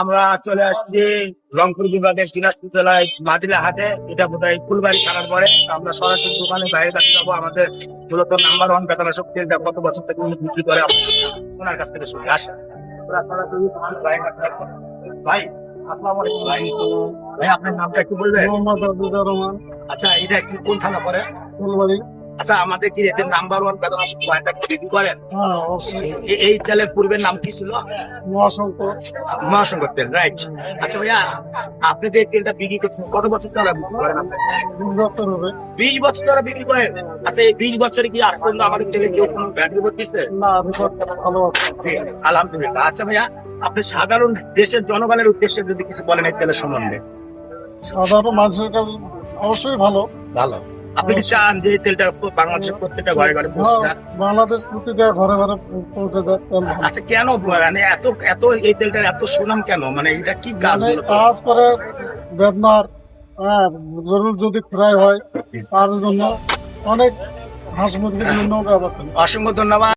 আমরা চলে আসছি রংপুর বিভাগের দিনাজপুর জেলায় মাদিলা হাটে। এটা বোধহয় ফুলবাড়ি থানার পরে। আমরা সরাসরি দোকানে বাইরের কাছে যাব। আমাদের মূলত নাম্বার ওয়ান বেতনাশক তেলটা কত বছর থেকে উনি বিক্রি করে ওনার কাছ থেকে শুনে যাব। ভাই আসসালামু আলাইকুম। ভাই ভাই আপনার নামটা একটু বলবেন? মোহাম্মদ আবদুল্লাহ রহমান। আচ্ছা এটা কি কোন থানা পরে? ফুলবাড়ি। আচ্ছা আমাদের কি এদের নাম্বার ওয়ান বেতনাশক পয়েন্টটা বিক্রি করেন এই তেলের পূর্বের নাম কি ছিল? মহাশঙ্কর। মহাসংকট তেল রাইট আচ্ছা ভাইয়া আপনি যে তেলটা বিক্রি করছেন কত বছর ধরে বিক্রি করেন আপনি? বিশ বছর ধরে বিক্রি করেন? আচ্ছা এই বিশ বছরে কি আজ পর্যন্ত আমাদের তেলে কেউ কোনো ব্যাট রিপোর্ট দিচ্ছে না আলহামদুলিল্লাহ। আচ্ছা ভাইয়া আপনি সাধারণ দেশের জনগণের উদ্দেশ্যে যদি কিছু বলেন এই তেলের সম্বন্ধে। সাধারণ মানুষের কাছে অবশ্যই ভালো। ভালো। আপনি কি চান যে এই তেলটা বাংলাদেশের প্রত্যেকটা ঘরে ঘরে পৌঁছে যাক? বাংলাদেশ প্রতিটা ঘরে ঘরে পৌঁছে যাক আচ্ছা কেন মানে এত এত এই তেলটার এত সুনাম কেন? মানে এটা কি কাজ মানে কাজ করে বেদনার হ্যাঁ জরুর যদি ফ্রাই হয় তার জন্য অনেক হাঁস মুরগির জন্য অসংখ্য ধন্যবাদ।